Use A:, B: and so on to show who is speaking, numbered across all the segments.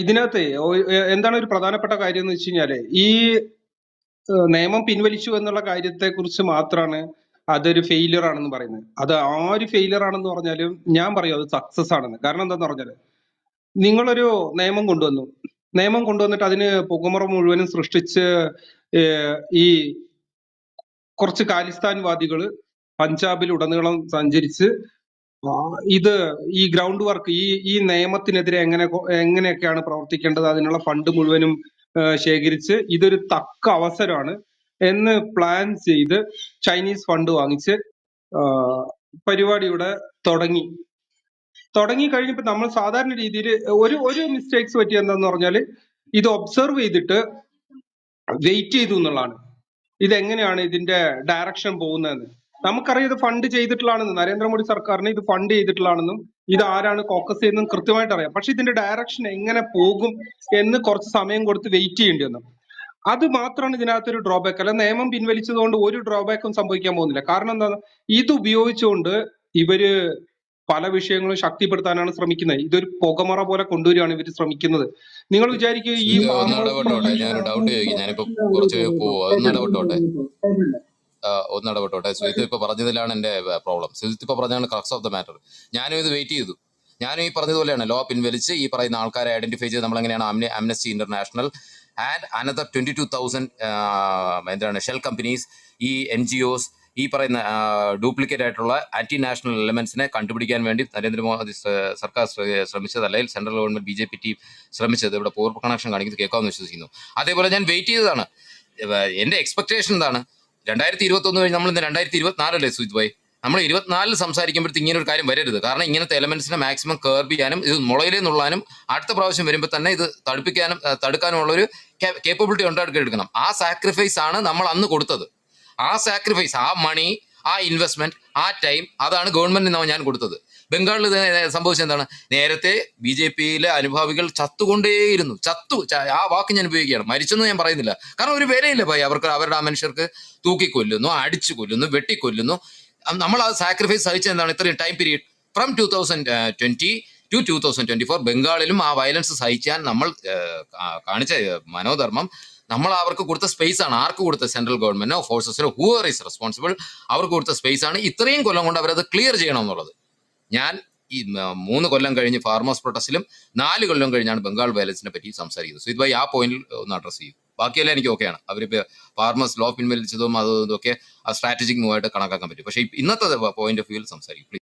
A: ഇതിനകത്ത് എന്താണ് ഒരു പ്രധാനപ്പെട്ട കാര്യം എന്ന് വെച്ച് കഴിഞ്ഞാൽ ഈ നിയമം പിൻവലിച്ചു എന്നുള്ള കാര്യത്തെ കുറിച്ച് മാത്രമാണ് അതൊരു ഫെയിലിയർ ആണെന്ന് പറയുന്നത്. അത് ആര് ഫെയിലിയർ ആണെന്ന് പറഞ്ഞാലും ഞാൻ പറയും അത് സക്സസ് ആണെന്ന്. കാരണം എന്താന്ന് പറഞ്ഞാൽ നിങ്ങളൊരു നിയമം കൊണ്ടുവന്നു. നിയമം കൊണ്ടുവന്നിട്ട് അതിന് പുകമുറ മുഴുവനും സൃഷ്ടിച്ച് ഈ കുറച്ച് ഖാലിസ്ഥാൻവാദികൾ പഞ്ചാബിൽ ഉടനീളം സഞ്ചരിച്ച് ഇത് ഈ ഗ്രൗണ്ട് വർക്ക് ഈ ഈ നിയമത്തിനെതിരെ എങ്ങനെ എങ്ങനെയൊക്കെയാണ് പ്രവർത്തിക്കേണ്ടത്? അതിനുള്ള ഫണ്ട് മുഴുവനും ശേഖരിച്ച് ഇതൊരു തക്ക അവസരമാണ് എന്ന് പ്ലാൻ ചെയ്ത് ചൈനീസ് ഫണ്ട് വാങ്ങിച്ച് പരിപാടിയുടെ തുടങ്ങി. തുടങ്ങി കഴിഞ്ഞപ്പോ നമ്മൾ സാധാരണ രീതിയിൽ ഒരു ഒരു മിസ്റ്റേക്സ് പറ്റി എന്താന്ന് പറഞ്ഞാൽ ഇത് ഒബ്സർവ് ചെയ്തിട്ട് വെയിറ്റ് ചെയ്തു എന്നുള്ളതാണ്. ഇതെങ്ങനെയാണ് ഇതിന്റെ ഡയറക്ഷൻ പോകുന്നതെന്ന്. നമുക്കറിയാം ഇത് ഫണ്ട് ചെയ്തിട്ടുള്ളതാണെന്ന് നരേന്ദ്രമോദി സർക്കാരിന് ഇത് ഫണ്ട് ചെയ്തിട്ടുള്ളതാണെന്നും ഇത് ആരാണ് ഫോക്കസ് ചെയ്യുന്നതും കൃത്യമായിട്ട് അറിയാം. പക്ഷെ ഇതിന്റെ ഡയറക്ഷൻ എങ്ങനെ പോകും എന്ന് കുറച്ച് സമയം കൊടുത്ത് വെയിറ്റ് ചെയ്യേണ്ടി വന്നു. അത് മാത്രമാണ് ഇതിനകത്തൊരു ഡ്രോബാക്ക് അല്ല നിയമം പിൻവലിച്ചതുകൊണ്ട് ഒരു ഡ്രോബാക്കും സംഭവിക്കാൻ പോകുന്നില്ല. കാരണം എന്താണ്? ഇത് ഉപയോഗിച്ചുകൊണ്ട് ഇവർ പല വിഷയങ്ങളും ശക്തിപ്പെടുത്താനാണ് ശ്രമിക്കുന്നത്. ഇതൊരു പുകമറ പോലെ കൊണ്ടുവരികയാണ് ഇവർ ശ്രമിക്കുന്നത്. നിങ്ങൾ വിചാരിക്കുക ഈ
B: ഞാനൊരു ഡൗട്ട് ചോദിക്കും. ഞാനിപ്പോ കുറച്ച് പോവാ. ഒന്ന് ഇടപെട്ടോട്ടെ ആ, ഒന്ന് ഇടപെട്ടോട്ടെ. സുജിത്ത് ഇപ്പൊ പറഞ്ഞതിലാണ് എന്റെ പ്രോബ്ലം സുജിത്ത് ഇപ്പൊ പറഞ്ഞാണ് ക്രക്സ് ഓഫ് ദ മാറ്റർ ഞാനും ഇത് വെയിറ്റ് ചെയ്തു. ഞാനും ഈ പറഞ്ഞതുപോലെയാണ് ലോ പിൻവലിച്ച് ഈ പറയുന്ന ആൾക്കാരെ ഐഡന്റിഫൈ ചെയ്ത് നമ്മൾ എങ്ങനെയാണ് Amnesty International and another twenty two thousand എന്താണ് ഷെൽ കമ്പനീസ് ഈ എൻ ജി ഒസ് ഈ പറയുന്ന ഡ്യൂപ്ലിക്കേറ്റ് ആയിട്ടുള്ള ആന്റി നാഷണൽ എലമെന്റ്സിനെ കണ്ടുപിടിക്കാൻ വേണ്ടി നരേന്ദ്രമോദി സർക്കാർ ശ്ര- ശ്രമിച്ചത് അല്ലെങ്കിൽ central government B J P team ശ്രമിച്ചത്. ഇവിടെ പൂർവ കണക്ഷൻ കാണിക്കുന്നത് കേൾക്കാമെന്ന് വിശ്വസിക്കുന്നു. അതേപോലെ ഞാൻ വെയിറ്റ് ചെയ്തതാണ്. എന്റെ എക്സ്പെക്ടേഷൻ എന്താണ്? രണ്ടായിരത്തി ഇരുപത്തി ഒന്ന് കഴിഞ്ഞ് നമ്മൾ ഇന്ന് രണ്ടായിരത്തി ഇരുപത്തിനാലല്ലേ സുജിത് ഭായി? നമ്മൾ ഇരുപത്തിനാലിൽ സംസാരിക്കുമ്പോഴത്തേക്ക് ഇങ്ങനെ ഒരു കാര്യം വരരുത്. കാരണം ഇങ്ങനത്തെ എലമെന്റ്സിനെ മാക്സിമം കർബ് ചെയ്യാനും ഇത് മുളയിലേ നുള്ളാനും അടുത്ത പ്രാവശ്യം വരുമ്പോൾ തന്നെ ഇത് തടുപ്പിക്കാനും തടുക്കാനുമുള്ള ഒരു കേപ്പബിലിറ്റി ഉണ്ടാക്കിയെടുക്കണം. ആ സാക്രിഫൈസ് ആണ് നമ്മൾ അന്ന് കൊടുത്തത്. ആ സാക്രിഫൈസ് ആ മണി ആ ഇൻവെസ്റ്റ്മെന്റ് ആ ടൈം അതാണ് ഗവൺമെന്റിന് ഞാൻ കൊടുത്തത്. ബംഗാളിൽ സംഭവിച്ചത് എന്താണ് നേരത്തെ ബി ജെ പിയിലെ അനുഭാവികൾ ചത്തുകൊണ്ടേയിരുന്നു. ചത്തു. ആ വാക്ക് ഞാൻ ഉപയോഗിക്കുകയാണ്. മരിച്ചെന്ന് ഞാൻ പറയുന്നില്ല. കാരണം ഒരു വിലയില്ല ഭയ അവർക്ക് അവരുടെ ആ മനുഷ്യർക്ക് തൂക്കിക്കൊല്ലുന്നു അടിച്ചു കൊല്ലുന്നു വെട്ടിക്കൊല്ലുന്നു നമ്മൾ ആ സാക്രിഫൈസ് സഹിച്ചത് എന്താണ് ഇത്രയും time period from two thousand twenty two two thousand twenty four ബംഗാളിലും ആ വയലൻസ് സഹിക്കാൻ നമ്മൾ കാണിച്ച മനോധർമ്മം നമ്മൾ അവർക്ക് കൊടുത്ത സ്പേസ് ആണ്. ആർക്ക് കൊടുത്ത? സെൻട്രൽ ഗവൺമെന്റോ ഫോഴ്സസിനോ ഹൂവർ ഈസ് റെസ്പോൺസിബിൾ അവർക്ക് കൊടുത്ത സ്പേസ് ആണ്. ഇത്രയും കൊല്ലം കൊണ്ട് അവരത് ക്ലിയർ ചെയ്യണം എന്നുള്ളത്. ഞാൻ ഈ മൂന്ന് കൊല്ലം കഴിഞ്ഞ് ഫാർമേഴ്സ് പ്രൊട്ടസ്റ്റിലും നാല് കൊല്ലം കഴിഞ്ഞാണ് ബംഗാൾ വയലൻസിനെ പറ്റി സംസാരിക്കുന്നത് സോ ഇതുമായി ആ പോയിന്റിൽ ഒന്ന് അഡ്രസ് ചെയ്യും ബാക്കിയെല്ലാം എനിക്ക് ഓക്കെയാണ് അവർ ഫാർമേഴ്സ് ലോ പിൻവലിച്ചതും അതും ഇതൊക്കെ ആ സ്ട്രാറ്റജിക് മൂവായിട്ട് കണക്കാക്കാൻ പറ്റും പക്ഷേ ഇന്നത്തെ പോയിന്റ് ഓഫ് വ്യൂവിൽ സംസാരിക്കും.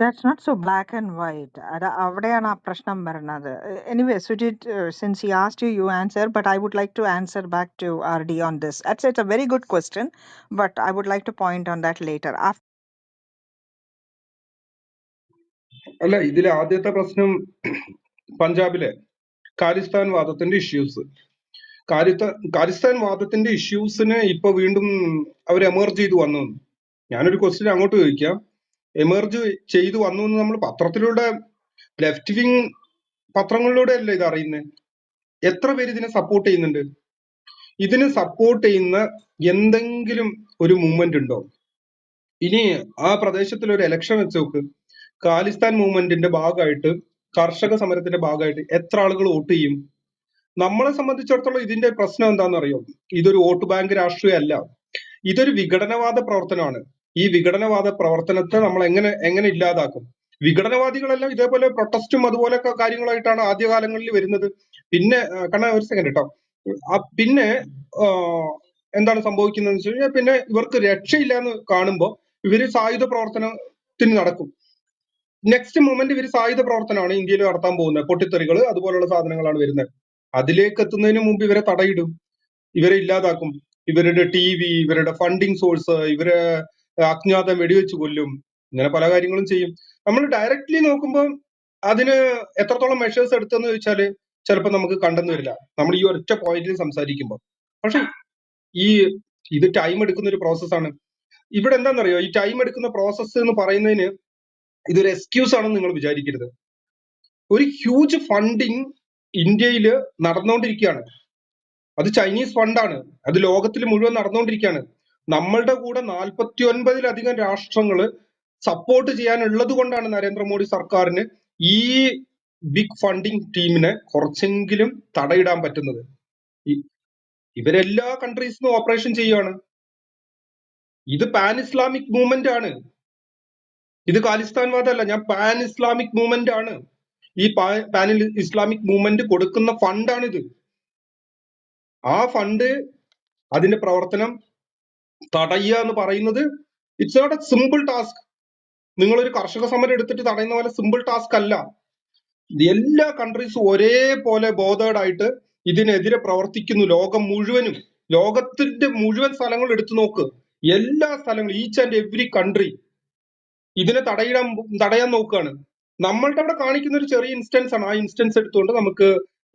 C: That's not so black and white. അത് അവിടെയാണ് ആ പ്രശ്നം വരുന്നത്. Anyway, Sujit, uh, since he asked you, you answer, but I would like to answer back to RD on this. That's it's a very good question, but I would like to point on that later.
A: അല്ല ഇതിൽ ആദ്യത്തെ പ്രശ്നം പഞ്ചാബിലെ ഖാലിസ്ഥാൻ വാദത്തിന്റെ issues Khalistan വാദത്തിന്റെ ഇഷ്യൂസിന് ഇപ്പൊ വീണ്ടും അവർ എമർജ് ചെയ്തു വന്നു. ഞാനൊരു ക്വസ്റ്റ്യൻ അങ്ങോട്ട് ചോദിക്കാം. എമർജ് ചെയ്തു വന്നു എന്ന് നമ്മൾ പത്രത്തിലൂടെ ലെഫ്റ്റ് വിങ് പത്രങ്ങളിലൂടെ അല്ലേ ഇത് അറിയുന്നത് എത്ര പേര് ഇതിനെ സപ്പോർട്ട് ചെയ്യുന്നുണ്ട്? ഇതിനെ സപ്പോർട്ട് ചെയ്യുന്ന എന്തെങ്കിലും ഒരു മൂവ്മെന്റ് ഉണ്ടോ? ഇനി ആ പ്രദേശത്തിൽ ഒരു എലക്ഷൻ വെച്ച് നോക്ക്. ഖാലിസ്ഥാൻ മൂവ്മെന്റിന്റെ ഭാഗമായിട്ട് കർഷക സമരത്തിന്റെ ഭാഗമായിട്ട് എത്ര ആളുകൾ വോട്ട് ചെയ്യും? നമ്മളെ സംബന്ധിച്ചിടത്തോളം ഇതിന്റെ പ്രശ്നം എന്താണെന്ന് അറിയോ ഇതൊരു വോട്ട് ബാങ്ക് രാഷ്ട്രീയം അല്ല ഇതൊരു വിഘടനവാദ പ്രവർത്തനമാണ്. ഈ വിഘടനവാദ പ്രവർത്തനത്തെ നമ്മൾ എങ്ങനെ എങ്ങനെ ഇല്ലാതാക്കും? വിഘടനവാദികളെല്ലാം ഇതേപോലെ പ്രൊട്ടസ്റ്റും അതുപോലൊക്കെ കാര്യങ്ങളായിട്ടാണ് ആദ്യകാലങ്ങളിൽ വരുന്നത്. പിന്നെ കണ്ണ ഒരു സെക്കൻഡ് കേട്ടോ പിന്നെ എന്താണ് സംഭവിക്കുന്നത് വെച്ച് കഴിഞ്ഞാൽ പിന്നെ ഇവർക്ക് രക്ഷയില്ല എന്ന് കാണുമ്പോൾ ഇവർ സായുധ പ്രവർത്തനത്തിന് നടക്കും. നെക്സ്റ്റ് മൊമെന്റ് ഇവർ സായുധ പ്രവർത്തനമാണ് ഇന്ത്യയിൽ നടത്താൻ പോകുന്നത്. പൊട്ടിത്തെറികൾ അതുപോലുള്ള സാധനങ്ങളാണ് വരുന്നത്. അതിലേക്ക് എത്തുന്നതിന് മുമ്പ് ഇവരെ തടയിടും. ഇവരെ ഇല്ലാതാക്കും. ഇവരുടെ ടി വി ഇവരുടെ ഫണ്ടിങ് സോഴ്സ് ഇവരെ അജ്ഞാതം വെടിവെച്ച് കൊല്ലും. ഇങ്ങനെ പല കാര്യങ്ങളും ചെയ്യും. നമ്മൾ ഡയറക്റ്റ്ലി നോക്കുമ്പോൾ അതിന് എത്രത്തോളം മെഷേഴ്സ് എടുത്തെന്ന് ചോദിച്ചാൽ ചിലപ്പോൾ നമുക്ക് കണ്ടെന്ന് വരില്ല. നമ്മൾ ഈ ഒറ്റ പോയിന്റിൽ സംസാരിക്കുമ്പോൾ പക്ഷെ ഈ ഇത് ടൈം എടുക്കുന്ന ഒരു പ്രോസസ്സാണ് ഇവിടെ എന്താണെന്നറിയോ? ഈ ടൈം എടുക്കുന്ന പ്രോസസ്സ് എന്ന് പറയുന്നതിന് ഇതൊരു എക്സ്ക്യൂസ് ആണെന്ന് നിങ്ങൾ വിചാരിക്കരുത്. ഒരു ഹ്യൂജ് ഫണ്ടിങ് ഇന്ത്യയിൽ നടന്നുകൊണ്ടിരിക്കുകയാണ് അത് ചൈനീസ് ഫണ്ടാണ് അത് ലോകത്തിൽ മുഴുവൻ നടന്നുകൊണ്ടിരിക്കുകയാണ് നമ്മളുടെ കൂടെ നാൽപ്പത്തി ഒൻപതിലധികം രാഷ്ട്രങ്ങൾ സപ്പോർട്ട് ചെയ്യാനുള്ളത് കൊണ്ടാണ് നരേന്ദ്രമോദി സർക്കാരിന് ഈ ബിഗ് ഫണ്ടിങ് ടീമിനെ കുറച്ചെങ്കിലും തടയിടാൻ പറ്റുന്നത്. ഇവരെല്ലാ കൺട്രീസിനും ഓപ്പറേഷൻ ചെയ്യുകയാണ് ഇത് പാൻ ഇസ്ലാമിക് മൂവ്മെന്റ് ആണ്. ഇത് ഖാലിസ്ഥാൻ വാദമല്ല ഞാൻ പാൻ ഇസ്ലാമിക് മൂവ്മെന്റ് ആണ്. ഈ പാൻ ഇസ്ലാമിക് മൂവ്മെന്റ് കൊടുക്കുന്ന ഫണ്ടാണിത് ആ ഫണ്ട് അതിന്റെ പ്രവർത്തനം തടയുക എന്ന് പറയുന്നത് it's not a simple task നിങ്ങൾ ഒരു കർഷക സമരം എടുത്തിട്ട് തടയുന്ന പോലെ സിമ്പിൾ ടാസ്ക് അല്ല. എല്ലാ കൺട്രീസും ഒരേപോലെ ബോധേഡ് ആയിട്ട് ഇതിനെതിരെ പ്രവർത്തിക്കുന്നു ലോകം മുഴുവനും. ലോകത്തിന്റെ മുഴുവൻ സ്ഥലങ്ങൾ എടുത്തു നോക്ക്. എല്ലാ സ്ഥലങ്ങളും ഈച്ച് ആൻഡ് എവ്രി കൺട്രി ഇതിനെ തടയിടാൻ തടയാൻ നോക്കുകയാണ്. നമ്മളുടെ അവിടെ കാണിക്കുന്ന ഒരു ചെറിയ ഇൻസ്റ്റൻസ് ആണ്. ആ ഇൻസ്റ്റൻസ് എടുത്തുകൊണ്ട് നമുക്ക്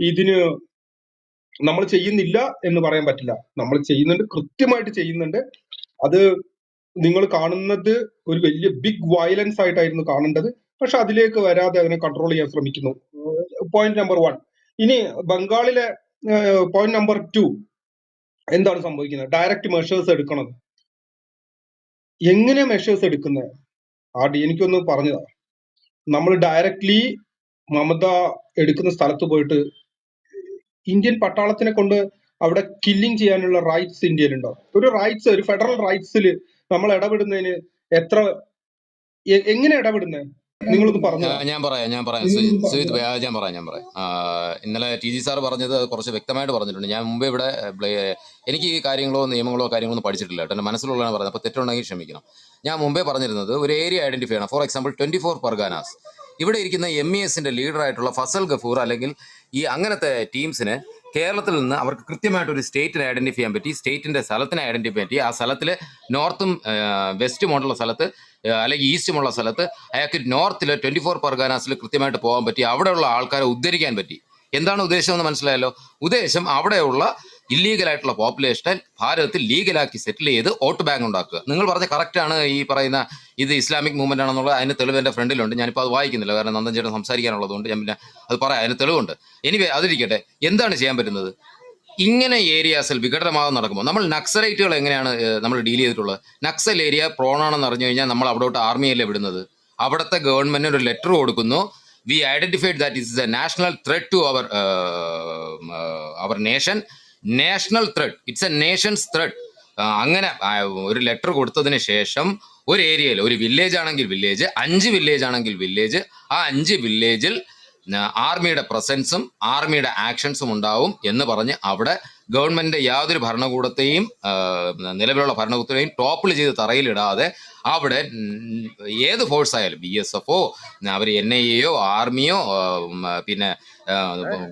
A: ഇതിന് നമ്മൾ ചെയ്യുന്നില്ല എന്ന് പറയാൻ പറ്റില്ല. നമ്മൾ ചെയ്യുന്നുണ്ട് കൃത്യമായിട്ട് ചെയ്യുന്നുണ്ട്. അത് നിങ്ങൾ കാണുന്നത് ഒരു വലിയ ബിഗ് വയലൻസ് ആയിട്ടായിരുന്നു കാണേണ്ടത്. പക്ഷെ അതിലേക്ക് വരാതെ അതിനെ കൺട്രോൾ ചെയ്യാൻ ശ്രമിക്കുന്നു. പോയിന്റ് നമ്പർ വൺ ഇനി ബംഗാളിലെ പോയിന്റ് നമ്പർ ടു എന്താണ് സംഭവിക്കുന്നത്? ഡയറക്റ്റ് മെഷേഴ്സ് എടുക്കണം എങ്ങനെ മെഷേഴ്സ് എടുക്കുന്നത്? ആ ഡി എനിക്കൊന്ന് പറഞ്ഞതാ നമ്മൾ ഡയറക്ട്ലി മമത എടുക്കുന്ന സ്ഥലത്ത് പോയിട്ട് ഇന്ത്യൻ പട്ടാളത്തിനെ കൊണ്ട് അവിടെ കില്ലിങ് ചെയ്യാനുള്ള റൈറ്റ്സ് ഇന്ത്യയിലുണ്ടോ ഒരു റൈറ്റ്സ് ഒരു ഫെഡറൽ റൈറ്റ്സിൽ നമ്മൾ ഇടപെടുന്നതിന് എത്ര എങ്ങനെ ഇടപെടുന്നത്
B: ഞാൻ പറയാം ഞാൻ പറയാം. സുജിത് ഞാൻ പറയാം ഞാൻ പറയാം. ഇന്നലെ ടി ജി സാർ പറഞ്ഞത് കുറച്ച് വ്യക്തമായിട്ട് പറഞ്ഞിട്ടുണ്ട്. ഞാൻ മുമ്പേ ഇവിടെ എനിക്ക് ഈ കാര്യങ്ങളോ നിയമങ്ങളോ കാര്യങ്ങളോ ഒന്നും പഠിച്ചിട്ടില്ല കേട്ടോ. എന്റെ മനസ്സിലുള്ളതാണ് പറയുന്നത് അപ്പോൾ തെറ്റുണ്ടെങ്കിൽ ക്ഷമിക്കണം. ഞാൻ മുമ്പേ പറഞ്ഞിരുന്നത് ഒരു ഏരിയ ഐഡന്റിഫൈ ആണ് for example twenty four Parganas. ഇവിടെ ഇരിക്കുന്ന എം ഇ എസിന്റെ ലീഡറായിട്ടുള്ള ഫസൽ ഗഫൂർ അല്ലെങ്കിൽ ഈ അങ്ങനത്തെ ടീംസിന് കേരളത്തിൽ നിന്ന് അവർക്ക് കൃത്യമായിട്ട് ഒരു സ്റ്റേറ്റിനെ ഐഡന്റിഫൈ ചെയ്യാൻ പറ്റി സ്റ്റേറ്റിന്റെ സ്ഥലത്തിനെ ഐഡന്റിഫൈ പറ്റി. ആ സ്ഥലത്തിൽ നോർത്തും വെസ്റ്റുമായിട്ടുള്ള സ്ഥലത്ത് അല്ലെങ്കിൽ ഈസ്റ്റുമുള്ള സ്ഥലത്ത് അയാൾക്ക് നോർത്തിൽ ട്വന്റി ഫോർ പർഗാനാസിൽ കൃത്യമായിട്ട് പോകാൻ പറ്റി അവിടെയുള്ള ആൾക്കാരെ ഉദ്ധരിക്കാൻ പറ്റി. എന്താണ് ഉദ്ദേശം എന്ന് മനസ്സിലായല്ലോ? ഉദ്ദേശം അവിടെയുള്ള ഇല്ലീഗലായിട്ടുള്ള പോപ്പുലേഷനെ ഭാരതത്തിൽ ലീഗലാക്കി സെറ്റിൽ ചെയ്ത് വോട്ട് ബാങ്ക് ഉണ്ടാക്കുക. നിങ്ങൾ പറഞ്ഞ കറക്റ്റാണ് ഈ പറയുന്ന ഇത് ഇസ്ലാമിക് മൂവ്മെന്റ് ആണെന്നുള്ളത്. അതിന് തെളിവ് എന്റെ ഫ്രണ്ടിലുണ്ട്. ഞാനിപ്പോൾ അത് വായിക്കുന്നില്ല. കാരണം നന്ദൻ ചേട്ടൻ സംസാരിക്കാനുള്ളതുകൊണ്ട് ഞാൻ പിന്നെ അത് പറയാം. അതിന് തെളിവുണ്ട്. എനിവേ അതിരിക്കട്ടെ. എന്താണ് ചെയ്യാൻ പറ്റുന്നത്? ഇങ്ങനെ ഏരിയാസിൽ വിഘടനമാകം നടക്കുമ്പോൾ നമ്മൾ നക്സലൈറ്റുകൾ എങ്ങനെയാണ് നമ്മൾ ഡീൽ ചെയ്തിട്ടുള്ളത്? നക്സൽ ഏരിയ പ്രോണാണെന്ന് അറിഞ്ഞു കഴിഞ്ഞാൽ നമ്മൾ അവിടോട്ട് ആർമിയല്ലേ വിടുന്നത്? അവിടുത്തെ ഗവൺമെന്റിന് ഒരു ലെറ്റർ കൊടുക്കുന്നു. We identified that is a national threat to our our nation national threat it's a nation's threat അങ്ങനെ ഒരു ലെറ്റർ കൊടുത്തതിന് ശേഷം ഒരു ഏരിയയിൽ ഒരു വില്ലേജ് ആണെങ്കിൽ വില്ലേജ് അഞ്ച് വില്ലേജ് ആണെങ്കിൽ വില്ലേജ് ആ അഞ്ച് വില്ലേജിൽ ആർമിയുടെ പ്രസൻസും ആർമിയുടെ ആക്ഷൻസും ഉണ്ടാവും എന്ന് പറഞ്ഞ് അവിടെ ഗവൺമെന്റിന്റെ യാതൊരു ഭരണകൂടത്തെയും നിലവിലുള്ള ഭരണകൂടത്തെയും ടോപ്പിൾ ചെയ്ത് തറയിലിടാതെ അവിടെ ഏത് ഫോഴ്സ് ആയാലും ബി എസ് എഫോ അവർ എൻ ഐ എയോ ആർമിയോ പിന്നെ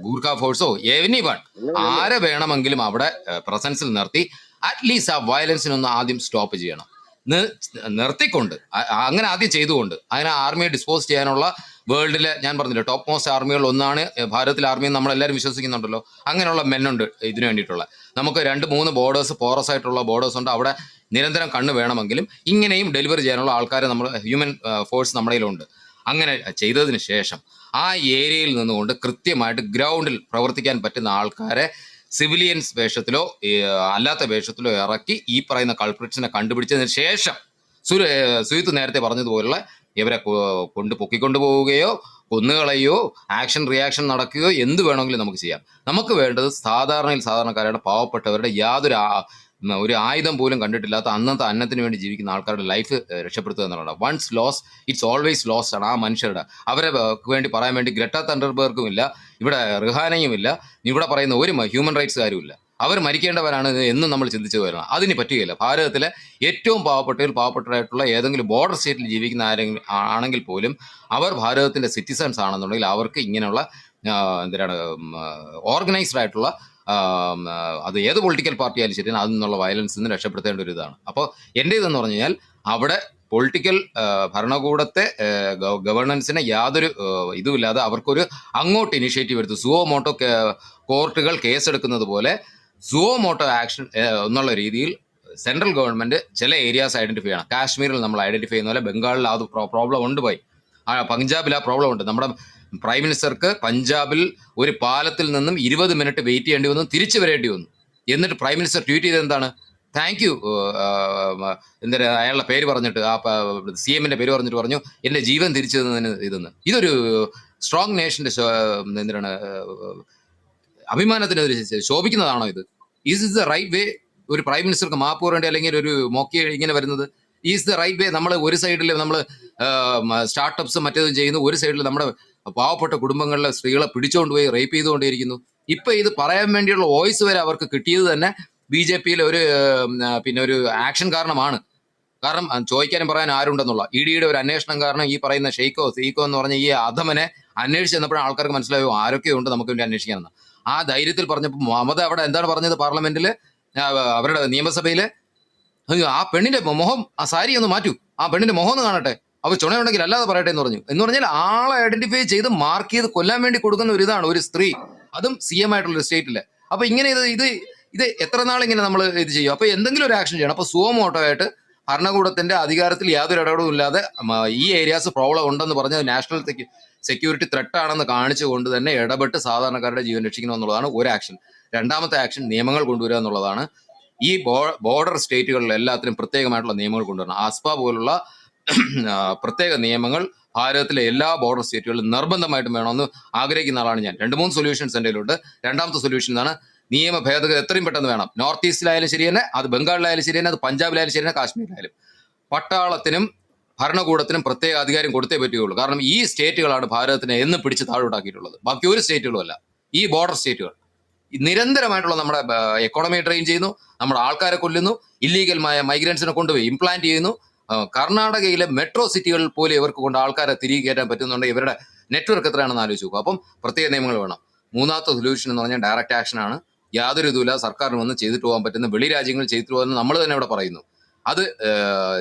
B: ഗൂർഖ ഫോഴ്സോ എനി വൺ ആരെ വേണമെങ്കിലും അവിടെ പ്രസൻസിൽ നിർത്തി അറ്റ്ലീസ്റ്റ് ആ വയലൻസിനൊന്ന് ആദ്യം സ്റ്റോപ്പ് ചെയ്യണം. നിർത്തിക്കൊണ്ട് അങ്ങനെ ആദ്യം ചെയ്തുകൊണ്ട് അതിനെ ആർമിയെ ഡിസ്പോസ് ചെയ്യാനുള്ള വേൾഡിലെ ഞാൻ പറഞ്ഞില്ല ടോപ്പ് മോസ്റ്റ് ആർമികൾ ഒന്നാണ് ഭാരതത്തിലെ ആർമി നമ്മളെല്ലാവരും വിശ്വസിക്കുന്നുണ്ടല്ലോ. അങ്ങനെയുള്ള മെന്നുണ്ട് ഇതിനു വേണ്ടിയിട്ടുള്ള നമുക്ക് രണ്ട് മൂന്ന് ബോർഡേഴ്സ് പോറസ് ആയിട്ടുള്ള ബോർഡേഴ്സ് ഉണ്ട്. അവിടെ നിരന്തരം കണ്ണ് വേണമെങ്കിലും ഇങ്ങനെയും ഡെലിവറി ചെയ്യാനുള്ള ആൾക്കാർ നമ്മൾ ഹ്യൂമൻ ഫോഴ്സ് നമ്മുടെ അങ്ങനെ ചെയ്തതിന് ശേഷം ആ ഏരിയയിൽ നിന്നുകൊണ്ട് കൃത്യമായിട്ട് ഗ്രൗണ്ടിൽ പ്രവർത്തിക്കാൻ പറ്റുന്ന ആൾക്കാരെ സിവിലിയൻസ് വേഷത്തിലോ അല്ലാത്ത വേഷത്തിലോ ഇറക്കി ഈ പറയുന്ന കൾപ്രിറ്റ്സിനെ കണ്ടുപിടിച്ചതിന് ശേഷം സുരു സുജിത്ത് നേരത്തെ പറഞ്ഞതുപോലുള്ള ഇവരെ കൊണ്ട് പൊക്കിക്കൊണ്ടു പോവുകയോ കൊന്നുകളയോ ആക്ഷൻ റിയാക്ഷൻ നടക്കുകയോ എന്ത് വേണമെങ്കിലും നമുക്ക് ചെയ്യാം. നമുക്ക് വേണ്ടത് സാധാരണയിൽ സാധാരണക്കാരുടെ പാവപ്പെട്ടവരുടെ യാതൊരു ഒരു ആയുധം പോലും കണ്ടിട്ടില്ലാത്ത അന്നത്തെ അന്നത്തിന് വേണ്ടി ജീവിക്കുന്ന ആൾക്കാരുടെ ലൈഫ് രക്ഷപ്പെടുത്തുക എന്നുള്ളതാണ്. Once loss it's always loss ആണ് ആ മനുഷ്യരുടെ. അവരെ വേണ്ടി പറയാൻ വേണ്ടി ഗ്രട്ട തണ്ടർബർഗും ഇല്ല ഇവിടെ റിഹാനയും ഇല്ല ഇവിടെ പറയുന്ന ഒരു ഹ്യൂമൻ റൈറ്റ്സുകാരും ഇല്ല. അവർ മരിക്കേണ്ടവരാണ് എന്ന് നമ്മൾ ചിന്തിച്ചു വരണം അതിന് പറ്റുകയില്ല. ഭാരതത്തിലെ ഏറ്റവും പാവപ്പെട്ടവർ പാവപ്പെട്ടതായിട്ടുള്ള ഏതെങ്കിലും ബോർഡർ സ്റ്റേറ്റിൽ ജീവിക്കുന്ന ആരെങ്കിലും ആണെങ്കിൽ പോലും അവർ ഭാരതത്തിന്റെ സിറ്റിസൺസ് ആണെന്നുണ്ടെങ്കിൽ അവർക്ക് ഇങ്ങനെയുള്ള എന്തിനാണ് ഓർഗനൈസ്ഡ് ആയിട്ടുള്ള അത് ഏത് പൊളിറ്റിക്കൽ പാർട്ടി ആയാലും ശരി അതിൽ നിന്നുള്ള വയലൻസിൽ നിന്ന് രക്ഷപ്പെടുത്തേണ്ട ഒരു ഇതാണ്. അപ്പോൾ എന്റെ ഇതെന്ന് പറഞ്ഞു കഴിഞ്ഞാൽ അവിടെ പൊളിറ്റിക്കൽ ഭരണകൂടത്തെ ഗവർണൻസിന് യാതൊരു ഇതുമില്ലാതെ അവർക്കൊരു അങ്ങോട്ട് ഇനിഷ്യേറ്റീവ് എടുത്ത് സുവോ മോട്ടോ കോർട്ടുകൾ കേസെടുക്കുന്നത് പോലെ സുവോ മോട്ടോ ആക്ഷൻ എന്നുള്ള രീതിയിൽ സെൻട്രൽ ഗവൺമെന്റ് ചില ഏരിയാസ് ഐഡന്റിഫൈ ചെയ്യണം. കാശ്മീരിൽ നമ്മൾ ഐഡന്റിഫൈ ചെയ്യുന്ന പോലെ ബംഗാളിൽ ആ പ്രോബ്ലം ഉണ്ട് പോയി. ആ പഞ്ചാബിൽ ആ പ്രോബ്ലം ഉണ്ട്. നമ്മുടെ പ്രൈം മിനിസ്റ്റർക്ക് പഞ്ചാബിൽ ഒരു പാലത്തിൽ നിന്നും ഇരുപത് മിനിറ്റ് വെയിറ്റ് ചെയ്യേണ്ടി വന്നു തിരിച്ചു വരേണ്ടി വന്നു. എന്നിട്ട് പ്രൈം മിനിസ്റ്റർ ട്വീറ്റ് ചെയ്തത് എന്താണ്? താങ്ക് യു എന്താ അയാളുടെ പേര് പറഞ്ഞിട്ട് ആ സി എമ്മിന്റെ പേര് പറഞ്ഞിട്ട് പറഞ്ഞു എന്റെ ജീവൻ തിരിച്ചു തന്നതിന് ഇതെന്ന്. ഇതൊരു സ്ട്രോങ് നേഷന്റെ എന്തിനാണ് അഭിമാനത്തിനെതിരെ ശോഭിക്കുന്നതാണോ ഇത്? Is is the right way ഒരു പ്രൈം മിനിസ്റ്റർക്ക് മാപ്പ് പറയേണ്ടി അല്ലെങ്കിൽ ഒരു മോക്കി ഇങ്ങനെ വരുന്നത്? ഈസ് ദ റൈറ്റ് വേ നമ്മൾ ഒരു സൈഡിൽ നമ്മൾ സ്റ്റാർട്ടപ്സ് മറ്റേതും ചെയ്യുന്നു. ഒരു സൈഡിൽ നമ്മുടെ പാവപ്പെട്ട കുടുംബങ്ങളിലെ സ്ത്രീകളെ പിടിച്ചുകൊണ്ട് പോയി റേപ്പ് ചെയ്തുകൊണ്ടേയിരിക്കുന്നു ഇപ്പൊ ഇത് പറയാൻ വേണ്ടിയുള്ള വോയിസ് വരെ അവർക്ക് കിട്ടിയത് തന്നെ ബി ജെ പിയിലെ ഒരു പിന്നെ ഒരു ആക്ഷൻ കാരണമാണ്. കാരണം ചോദിക്കാനും പറയാനും ആരുണ്ടെന്നുള്ള. ഇ ഡിയുടെ ഒരു അന്വേഷണം കാരണം ഈ പറയുന്ന ഷെയ്ക്കോ സീക്കോ എന്ന് പറഞ്ഞ ഈ അധമനെ അന്വേഷിച്ച് ചെന്നപ്പോഴും ആൾക്കാർക്ക് മനസ്സിലായോ? ആരൊക്കെയുണ്ട് നമുക്ക് വേണ്ടി അന്വേഷിക്കാനെന്ന്. ആ ധൈര്യത്തിൽ പറഞ്ഞപ്പോൾ മമത അവിടെ എന്താണ് പറഞ്ഞത് പാർലമെന്റിൽ അവരുടെ നിയമസഭയിൽ ആ പെണ്ണിന്റെ മുഖം ആ സാരി ഒന്ന് മാറ്റൂ. ആ പെണ്ണിന്റെ മുഖം ഒന്ന് കാണട്ടെ. അവർ ചുണയുണ്ടെങ്കിൽ അല്ലാതെ പറയട്ടെ എന്ന് പറഞ്ഞു. എന്ന് പറഞ്ഞാൽ ആളെ ഐഡന്റിഫൈ ചെയ്ത് മാർക്ക് ചെയ്ത് കൊല്ലാൻ വേണ്ടി കൊടുക്കുന്ന ഒരു ഇതാണ് ഒരു സ്ത്രീ. അതും സി എം ആയിട്ടുള്ള ഒരു സ്റ്റേറ്റിൽ അപ്പൊ ഇങ്ങനെ ഇത് ഇത് ഇത് എത്ര നാൾ ഇങ്ങനെ നമ്മൾ ഇത് ചെയ്യും? അപ്പൊ എന്തെങ്കിലും ഒരു ആക്ഷൻ ചെയ്യണം. അപ്പൊ സുവമോട്ടോ ആയിട്ട് ഭരണകൂടത്തിന്റെ അധികാരത്തിൽ യാതൊരു ഇടപെടലും ഇല്ലാതെ ഈ ഏരിയാസ് പ്രോബ്ലം ഉണ്ടെന്ന് പറഞ്ഞ് നാഷണൽ സെക്യൂരിറ്റി ത്രെട്ട് ആണെന്ന് കാണിച്ചു കൊണ്ട് തന്നെ ഇടപെട്ട് സാധാരണക്കാരുടെ ജീവൻ രക്ഷിക്കണം എന്നുള്ളതാണ് ഒരു ആക്ഷൻ രണ്ടാമത്തെ ആക്ഷൻ നിയമങ്ങൾ കൊണ്ടുവരിക എന്നുള്ളതാണ്. ഈ ബോർഡർ സ്റ്റേറ്റുകളിൽ എല്ലാത്തിനും പ്രത്യേകമായിട്ടുള്ള നിയമങ്ങൾ കൊണ്ടുവരണം. ആസ്പ പോലുള്ള പ്രത്യേക നിയമങ്ങൾ ഭാരതത്തിലെ എല്ലാ ബോർഡർ സ്റ്റേറ്റുകളിലും നിർബന്ധമായിട്ടും വേണമെന്ന് ആഗ്രഹിക്കുന്ന ആളാണ് ഞാൻ. രണ്ട് മൂന്ന് സൊല്യൂഷൻസ് എന്റെ രണ്ടാമത്തെ സൊല്യൂഷൻ ആണ് നിയമ ഭേദഗതി എത്രയും പെട്ടെന്ന് വേണം. നോർത്ത് ഈസ്റ്റിലായാലും ശരി തന്നെ അത് ബംഗാളിലായാലും ശരി തന്നെ അത് പഞ്ചാബിലായാലും ശരി തന്നെ കാശ്മീരിലായാലും. പട്ടാളത്തിനും ഭരണകൂടത്തിനും പ്രത്യേക അധികാരം കൊടുത്തേ പറ്റുകയുള്ളൂ. കാരണം ഈ സ്റ്റേറ്റുകളാണ് ഭാരതത്തിനെ എന്ന് പിടിച്ച് താഴോട്ടാക്കിയിട്ടുള്ളത്. ബാക്കി ഒരു സ്റ്റേറ്റുകളുമല്ല. ഈ ബോർഡർ സ്റ്റേറ്റുകൾ. നിരന്തരമായിട്ടുള്ള നമ്മുടെ എക്കോണമി ട്രെയിൻ ചെയ്യുന്നു നമ്മുടെ ആൾക്കാരെ കൊല്ലുന്നു ഇല്ലീഗൽമായ മൈഗ്രൻസിനെ കൊണ്ടുപോയി ഇംപ്ലാന്റ് ചെയ്യുന്നു. കർണാടകയിലെ മെട്രോ സിറ്റികളിൽ പോലും ഇവർക്ക് കൊണ്ട് ആൾക്കാരെ തിരികെ കയറ്റാൻ പറ്റുന്നുണ്ടെങ്കിൽ ഇവരുടെ നെറ്റ്വർക്ക് എത്രയാണെന്ന് ആലോചിച്ച് നോക്കുക അപ്പം പ്രത്യേക നിയമങ്ങൾ വേണം. മൂന്നാമത്തെ സൊല്യൂഷൻ എന്ന് പറഞ്ഞാൽ ഡയറക്റ്റ് ആക്ഷൻ ആണ്. യാതൊരു ഇതുമില്ല സർക്കാരിന് വന്ന് ചെയ്തിട്ട് പോകാൻ പറ്റുന്ന വെളി രാജ്യങ്ങൾ ചെയ്തിട്ട് പോകാൻ നമ്മൾ തന്നെ ഇവിടെ പറയുന്നു. അത്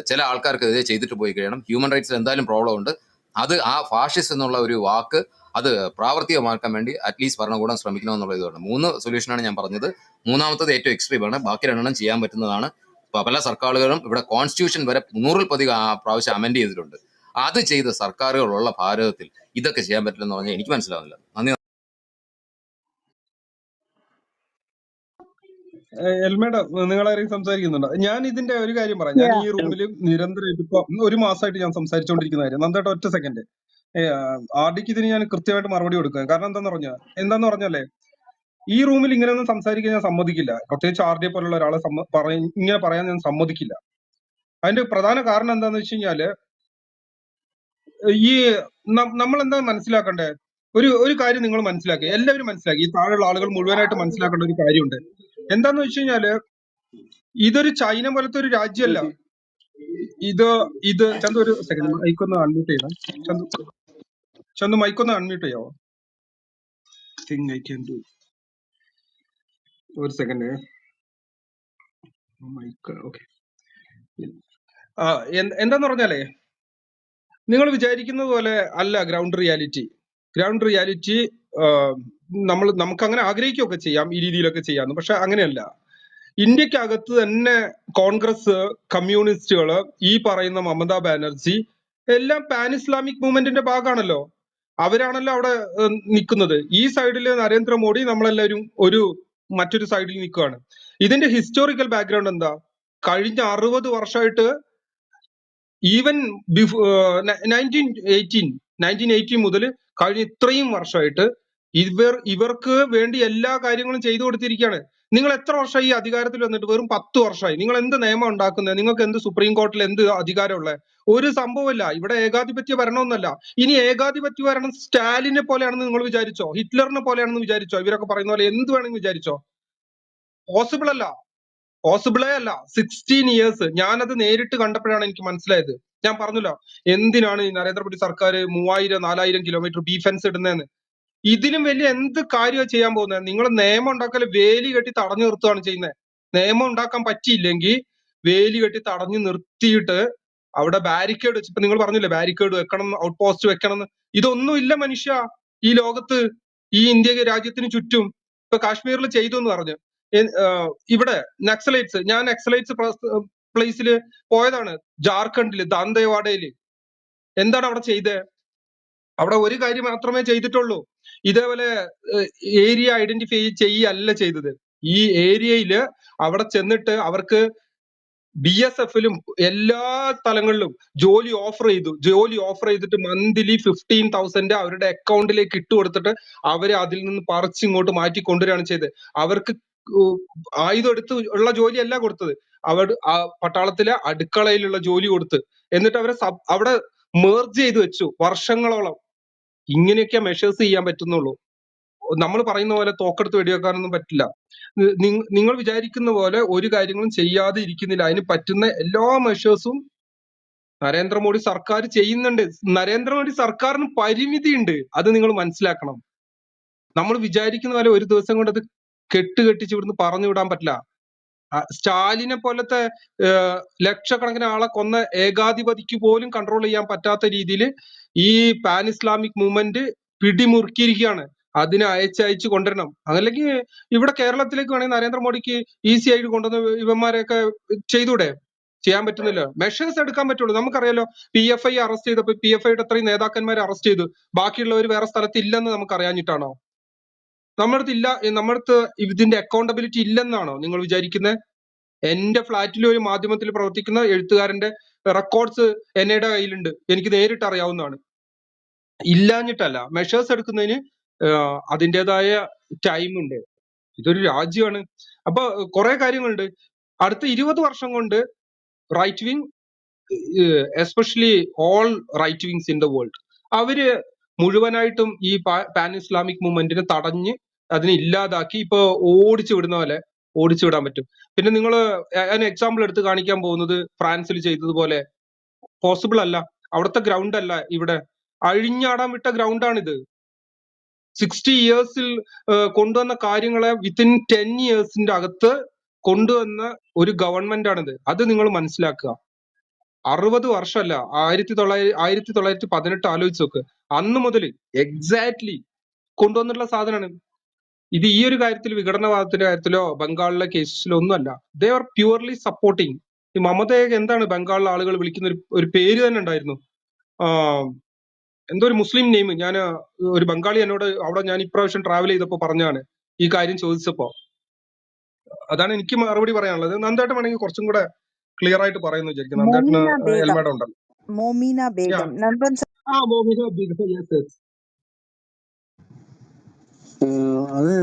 B: ചില ആൾക്കാർക്കെതിരെ ചെയ്തിട്ട് പോയി കഴിയണം. ഹ്യൂമൻ റൈറ്റ്സിൽ എന്തായാലും പ്രോബ്ലം ഉണ്ട്. അത് ആ ഫാഷിസ്റ്റ് എന്നുള്ള ഒരു വാക്ക് അത് പ്രാവർത്തികമാക്കാൻ വേണ്ടി അറ്റ്ലീസ്റ്റ് ഭരണകൂടം ശ്രമിക്കണമെന്നുള്ള ഇതാണ് മൂന്ന് സൊല്യൂഷനാണ് ഞാൻ പറഞ്ഞത്. മൂന്നാമത്തത് ഏറ്റവും എക്സ്ട്രീം ആണ്. ബാക്കി രണ്ടെണ്ണം ചെയ്യാൻ പറ്റുന്നതാണ്. പല സർക്കാരുകളും ഇവിടെ കോൺസ്റ്റിറ്റ്യൂഷൻ വരെ നൂറിൽ പതികം പ്രാവശ്യം അമെൻഡ് ചെയ്തിട്ടുണ്ട്. അത് ചെയ്ത സർക്കാരുകളുള്ള ഭാരതത്തിൽ ഇതൊക്കെ ചെയ്യാൻ പറ്റില്ലെന്ന് പറഞ്ഞാൽ എനിക്ക് മനസ്സിലാവുന്നില്ല. നന്ദി.
A: എൽമേഡ നിങ്ങളാരെയും സംസാരിക്കുന്നുണ്ടോ? ഞാൻ ഇതിന്റെ ഒരു കാര്യം പറയാം. ഞാൻ ഈ റൂമിൽ നിരന്തരം ഇപ്പൊ ഒരു മാസമായിട്ട് ഞാൻ സംസാരിച്ചുകൊണ്ടിരിക്കുന്ന കാര്യം. നന്നായിട്ട് ഒറ്റ സെക്കൻഡ് ആർ ഡിക്ക് ഇതിന് ഞാൻ കൃത്യമായിട്ട് മറുപടി കൊടുക്കാം കാരണം എന്താന്ന് പറഞ്ഞാൽ എന്താന്ന് പറഞ്ഞാലേ ഈ റൂമിൽ ഇങ്ങനെയൊന്നും സംസാരിക്കാൻ ഞാൻ സമ്മതിക്കില്ല. പ്രത്യേകിച്ച് ആർ ഡിയെ പോലുള്ള ഒരാളെ ഇങ്ങനെ പറയാൻ ഞാൻ സമ്മതിക്കില്ല. അതിന്റെ പ്രധാന കാരണം എന്താന്ന് വെച്ച് കഴിഞ്ഞാൽ ഈ നമ്മൾ എന്താ മനസ്സിലാക്കണ്ടേ? ഒരു ഒരു കാര്യം നിങ്ങൾ മനസ്സിലാക്കി. എല്ലാവരും മനസ്സിലാക്കി. ഈ താഴെയുള്ള ആളുകൾ മുഴുവനായിട്ട് മനസ്സിലാക്കേണ്ട ഒരു കാര്യമുണ്ട്. എന്താന്ന് വെച്ച് കഴിഞ്ഞാൽ ഇതൊരു ചൈന പോലത്തെ ഒരു രാജ്യമല്ല ഇത് ഇത് ചന്തു ഒരു സെക്കൻഡ് മൈക്കൊന്ന് അൺമ്യൂട്ട് ചെയ്യണം ചന്തു ചന്തു മൈക്കൊന്ന് അൺമ്യൂട്ട് ചെയ്യാവോ? ഐ ഒരു സെക്കൻഡ് മൈക്ക് ഓക്കെ എന്താന്ന് പറഞ്ഞാലേ നിങ്ങൾ വിചാരിക്കുന്നത് പോലെ അല്ല ഗ്രൗണ്ട് റിയാലിറ്റി ഗ്രൗണ്ട് റിയാലിറ്റി നമ്മൾ നമുക്ക് അങ്ങനെ ആഗ്രഹിക്കുകയൊക്കെ ചെയ്യാം ഈ രീതിയിലൊക്കെ ചെയ്യാമെന്ന്. പക്ഷെ അങ്ങനെയല്ല. ഇന്ത്യക്കകത്ത് തന്നെ കോൺഗ്രസ് കമ്മ്യൂണിസ്റ്റുകൾ ഈ പറയുന്ന മമതാ ബാനർജി എല്ലാം പാൻ ഇസ്ലാമിക് മൂവ്മെന്റിന്റെ ഭാഗമാണല്ലോ. അവരാണല്ലോ അവിടെ നിൽക്കുന്നത്. ഈ സൈഡിൽ നരേന്ദ്രമോദി നമ്മളെല്ലാവരും ഒരു മറ്റൊരു സൈഡിൽ നിൽക്കുകയാണ്. ഇതിന്റെ ഹിസ്റ്റോറിക്കൽ ബാക്ക്ഗ്രൗണ്ട് എന്താ? കഴിഞ്ഞ അറുപത് വർഷമായിട്ട് even nineteen eighteen nineteen eighteen മുതൽ കഴിഞ്ഞ ഇത്രയും വർഷമായിട്ട് ഇവർ ഇവർക്ക് വേണ്ടി എല്ലാ കാര്യങ്ങളും ചെയ്തു കൊടുത്തിരിക്കുകയാണ് നിങ്ങൾ എത്ര വർഷമായി ഈ അധികാരത്തിൽ വന്നിട്ട്? വെറും പത്ത് വർഷമായി. നിങ്ങൾ എന്ത് നിയമം ഉണ്ടാക്കുന്നത്? നിങ്ങൾക്ക് എന്ത് സുപ്രീം കോർട്ടിൽ എന്ത് അധികാരമുള്ള ഒരു സംഭവമില്ല ഇവിടെ ഏകാധിപത്യ ഭരണമൊന്നുമല്ല. ഇനി ഏകാധിപത്യ ഭരണം സ്റ്റാലിനെ പോലെയാണെന്ന് നിങ്ങൾ വിചാരിച്ചോ? ഹിറ്റ്ലറിനെ പോലെയാണെന്ന് വിചാരിച്ചോ? ഇവരൊക്കെ പറയുന്ന പോലെ എന്ത് വേണമെങ്കിൽ വിചാരിച്ചോ? പോസിബിൾ അല്ല. പോസിബിളേ അല്ല. സിക്സ്റ്റീൻ ഇയേഴ്സ് ഞാനത് നേരിട്ട് കണ്ടപ്പോഴാണ് എനിക്ക് മനസ്സിലായത്. ഞാൻ പറഞ്ഞല്ലോ എന്തിനാണ് ഈ നരേന്ദ്രമോദി സർക്കാർ മൂവായിരം നാലായിരം കിലോമീറ്റർ ഡിഫൻസ് ഇടുന്നതെന്ന്? ഇതിലും വലിയ എന്ത് കാര്യമാണ് ചെയ്യാൻ പോകുന്നത് നിങ്ങൾ നിയമം ഉണ്ടാക്കൽ വേലി കെട്ടി തടഞ്ഞു നിർത്തുകയാണ് ചെയ്യുന്നത് നിയമം ഉണ്ടാക്കാൻ പറ്റിയില്ലെങ്കിൽ വേലി കെട്ടി തടഞ്ഞു നിർത്തിയിട്ട് അവിടെ ബാരിക്കേഡ് വെച്ച് ഇപ്പൊ നിങ്ങൾ പറഞ്ഞില്ലേ ബാരിക്കേഡ് വെക്കണം ഔട്ട് പോസ്റ്റ് വെക്കണം ഇതൊന്നും ഇല്ല മനുഷ്യ. ഈ ലോകത്ത് ഈ ഇന്ത്യ രാജ്യത്തിന് ചുറ്റും. ഇപ്പൊ കാശ്മീരിൽ ചെയ്തു എന്ന് പറഞ്ഞു. ഇവിടെ നക്സലൈറ്റ്സ് ഞാൻ നക്സലൈറ്റ്സ് പ്ലേസിൽ പോയതാണ്. ജാർഖണ്ഡിൽ ദാന്തേവാഡയിൽ എന്താണ് അവിടെ ചെയ്തേ? അവിടെ ഒരു കാര്യം മാത്രമേ ചെയ്തിട്ടുള്ളൂ. ഇതേപോലെ ഏരിയ ഐഡന്റിഫൈ ചെയ്യല്ല ചെയ്തത്. ഈ ഏരിയയിൽ അവിടെ ചെന്നിട്ട് അവർക്ക് ബി എസ് എഫിലും എല്ലാ സ്ഥലങ്ങളിലും ജോലി ഓഫർ ചെയ്തു. ജോലി ഓഫർ ചെയ്തിട്ട് മന്ത്ലി ഫിഫ്റ്റീൻ തൗസൻഡ് അവരുടെ അക്കൗണ്ടിലേക്ക് ഇട്ട് കൊടുത്തിട്ട് അവരെ അതിൽ നിന്ന് പറിച്ച് ഇങ്ങോട്ട് മാറ്റി കൊണ്ടുവരികയാണ് ചെയ്തത്. അവർക്ക് ആയുധം എടുത്ത് ഉള്ള ജോലിയല്ല കൊടുത്തത്. അവർ പട്ടാളത്തിലെ അടുക്കളയിലുള്ള ജോലി കൊടുത്ത്. എന്നിട്ട് അവരെ അവിടെ മേർജ് ചെയ്ത് വെച്ചു വർഷങ്ങളോളം. ഇങ്ങനെയൊക്കെ മെഷേഴ്സ് ചെയ്യാൻ പറ്റുന്നുള്ളൂ. നമ്മൾ പറയുന്ന പോലെ തോക്കെടുത്ത് വെടിവെക്കാനൊന്നും പറ്റില്ല. നിങ്ങൾ വിചാരിക്കുന്ന പോലെ ഒരു കാര്യങ്ങളും ചെയ്യാതെ ഇരിക്കുന്നില്ല. അതിന് പറ്റുന്ന എല്ലാ മെഷേഴ്സും നരേന്ദ്രമോദി സർക്കാർ ചെയ്യുന്നുണ്ട്. നരേന്ദ്രമോദി സർക്കാരിന് പരിമിതിയുണ്ട്. അത് നിങ്ങൾ മനസ്സിലാക്കണം. നമ്മൾ വിചാരിക്കുന്ന പോലെ ഒരു ദിവസം കൊണ്ട് അത് കെട്ട് കെട്ടിച്ച് ഇവിടുന്ന് പറഞ്ഞു വിടാൻ പറ്റില്ല. സ്റ്റാലിനെ പോലത്തെ ലക്ഷക്കണക്കിന് ആളെ കൊന്ന ഏകാധിപതിക്ക് പോലും കൺട്രോൾ ചെയ്യാൻ പറ്റാത്ത രീതിയിൽ ഈ പാൻ ഇസ്ലാമിക് മൂവ്മെന്റ് പിടിമുറുക്കിയിരിക്കുകയാണ്. അതിനെ അയച്ചയച്ച് കൊണ്ടുവരണം. അല്ലെങ്കിൽ ഇവിടെ കേരളത്തിലേക്ക് വേണമെങ്കിൽ നരേന്ദ്രമോദിക്ക് ഈസി ആയിട്ട് കൊണ്ടുവന്ന് ഇവന്മാരെയൊക്കെ ചെയ്തൂടെ? ചെയ്യാൻ പറ്റുന്നില്ല. മെഷേഴ്സ് എടുക്കാൻ പറ്റുള്ളൂ. നമുക്കറിയാലോ പി എഫ് ഐ അറസ്റ്റ് ചെയ്തപ്പോ പി എഫ് ഐയുടെ അത്രയും നേതാക്കന്മാരെ അറസ്റ്റ് ചെയ്തു. ബാക്കിയുള്ളവർ വേറെ സ്ഥലത്ത് ഇല്ലെന്ന് നമുക്ക് അറിയാഞ്ഞിട്ടാണോ നമ്മുടെ ഇല്ല നമ്മുടെ ഇതിന്റെ അക്കൗണ്ടബിലിറ്റി ഇല്ലെന്നാണോ നിങ്ങൾ വിചാരിക്കുന്നത് എന്റെ ഫ്ലാറ്റിൽ ഒരു മാധ്യമത്തിൽ പ്രവർത്തിക്കുന്ന എഴുത്തുകാരന്റെ റെക്കോർഡ്സ് എൻ എന്നയുടെ കയ്യിലുണ്ട്. എനിക്ക് നേരിട്ട് അറിയാവുന്നതാണ്. ഇല്ലാഞ്ഞിട്ടല്ല. മെഷേഴ്സ് എടുക്കുന്നതിന് അതിന്റെതായ ടൈം ഉണ്ട്. ഇതൊരു രാജ്യമാണ്. അപ്പൊ കുറെ കാര്യങ്ങളുണ്ട്. അടുത്ത ഇരുപത് വർഷം കൊണ്ട് right wing especially all right wings in the world അവർ മുഴുവനായിട്ടും ഈ പാൻ ഇസ്ലാമിക് മൂവ്മെന്റിനെ തടഞ്ഞ് അതിനെ ഇല്ലാതാക്കി ഇപ്പൊ ഓടിച്ചു വിടുന്ന പോലെ ഓടിച്ചു വിടാൻ പറ്റും. പിന്നെ നിങ്ങൾ ഞാൻ എക്സാമ്പിൾ എടുത്ത് കാണിക്കാൻ പോകുന്നത് ഫ്രാൻസിൽ ചെയ്തതുപോലെ. പോസിബിൾ അല്ല. അവിടുത്തെ ഗ്രൗണ്ട് അല്ല ഇവിടെ. അഴിഞ്ഞാടാൻ വിട്ട ഗ്രൗണ്ടാണിത് സിക്സ്റ്റി ഇയേഴ്സിൽ കൊണ്ടുവന്ന കാര്യങ്ങളെ വിത്തിൻ ടെൻ ഇയേഴ്സിന്റെ അകത്ത് കൊണ്ടുവന്ന ഒരു ഗവൺമെന്റ് ആണിത്. അത് നിങ്ങൾ മനസ്സിലാക്കുക. അറുപത് വർഷമല്ല. ആയിരത്തി തൊള്ളായിരത്തി ആയിരത്തി തൊള്ളായിരത്തി പതിനെട്ട് ആലോചിച്ച് നോക്ക്. അന്ന് മുതൽ എക്സാക്ട്ലി കൊണ്ടുവന്നിട്ടുള്ള സാധനമാണ് ഇത് ഈ ഒരു കാര്യത്തിൽ വിഘടനവാദത്തിന്റെ കാര്യത്തിലോ ബംഗാളിലെ കേസിലോ ഒന്നുമല്ല. ദേ ആർ പ്യുവർലി സപ്പോർട്ടിങ് ഈ മമതയെ എന്താണ് ബംഗാളിലെ ആളുകൾ വിളിക്കുന്ന ഒരു ഒരു പേര് തന്നെ ഉണ്ടായിരുന്നു. എന്തോ ഒരു മുസ്ലിം നെയിം ഞാൻ ഒരു ബംഗാളി എന്നോട് അവിടെ ഞാൻ ഇപ്രാവശ്യം ട്രാവൽ ചെയ്തപ്പോൾ പറഞ്ഞാണ് ഈ കാര്യം ചോദിച്ചപ്പോ. അതാണ് എനിക്ക് മറുപടി പറയാനുള്ളത്. നന്ദേട്ടൻ വേണമെങ്കിൽ കുറച്ചും കൂടെ ക്ലിയർ ആയിട്ട് പറയുന്നു വിചാരിക്കുന്നു. നന്ദേട്ടന് ഹെൽമെറ്റ് ഉണ്ടല്ലോ.
C: ബേഗം.
A: ആ മോഹിത യെസ് യെസ്
D: அது